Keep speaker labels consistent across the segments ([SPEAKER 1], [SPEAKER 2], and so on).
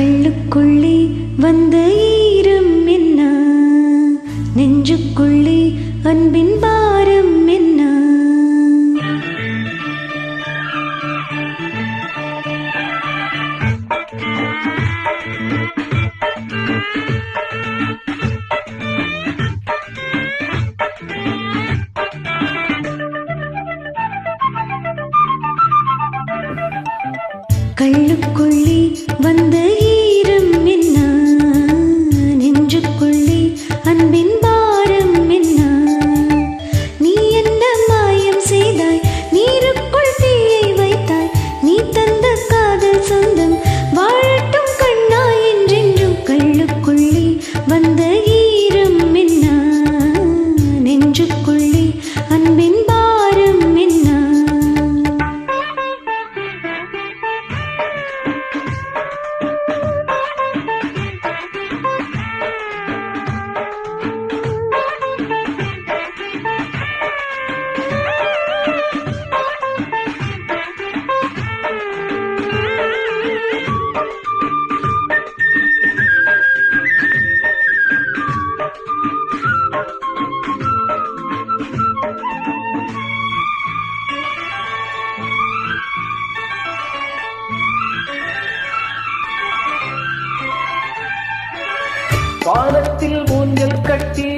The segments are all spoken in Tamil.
[SPEAKER 1] கள்ளுக்குள்ளே வந்த ஈரம் என்ன? நெஞ்சுக்குள்ளே அன்பின் பாரம் என்ன? கள்ளுக்குள்ளே வந்த
[SPEAKER 2] வானத்தில் ஊஞ்சல் கட்டி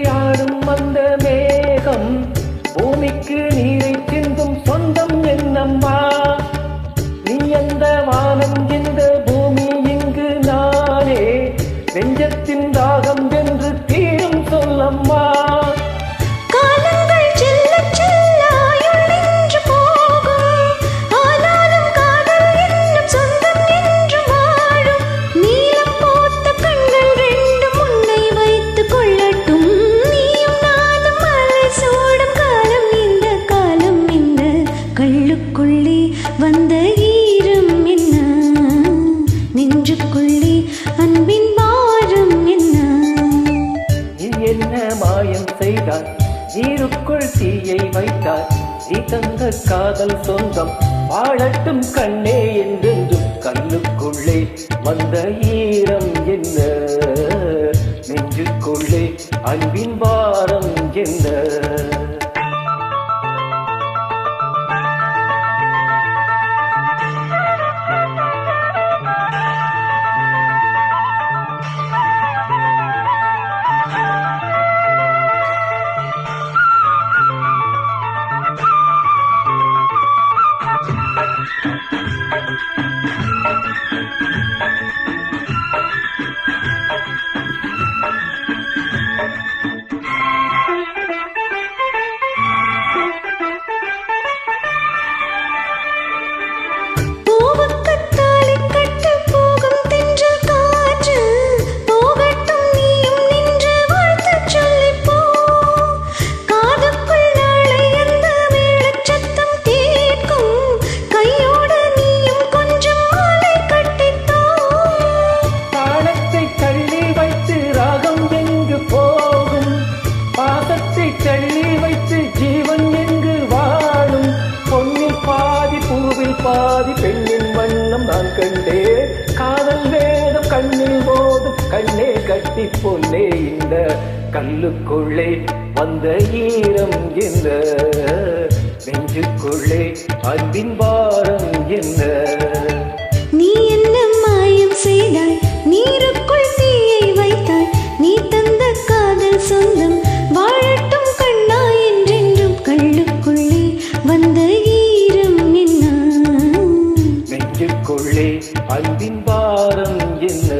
[SPEAKER 1] ஒன்றுக்குள்ளே அன்பின் பாரம் என்ன?
[SPEAKER 2] நீ என்ன மாயம் செய்தாய்? நீருக்குள் தீயை வைத்தாய். நீ தந்த காதல் சொந்தம் வாழட்டும் கண்ணே என்றென்றும் கண்ணுக்குள்ளே வந்த ஈரம் என்ன? Thank you. கண்ணே கட்டி பொன்னே இந்த கல்லுக்குள்ளே வந்த ஈரம் என்ன? நெஞ்சுக்குள்ளே அன்பின் பாரம் என்ன?
[SPEAKER 1] நீ என்ன மாயம் செய்தாய்? நீருக்குள் தீயை வைத்தாய்? நீ தந்த காதல் சொந்தம் வாழட்டும் கண்ணா என்றென்றும் கள்ளுக்குள்ளே வந்த ஈரம் என்ன?
[SPEAKER 2] நெஞ்சுக்குள்ளே அன்பின் பாரம் என்ன?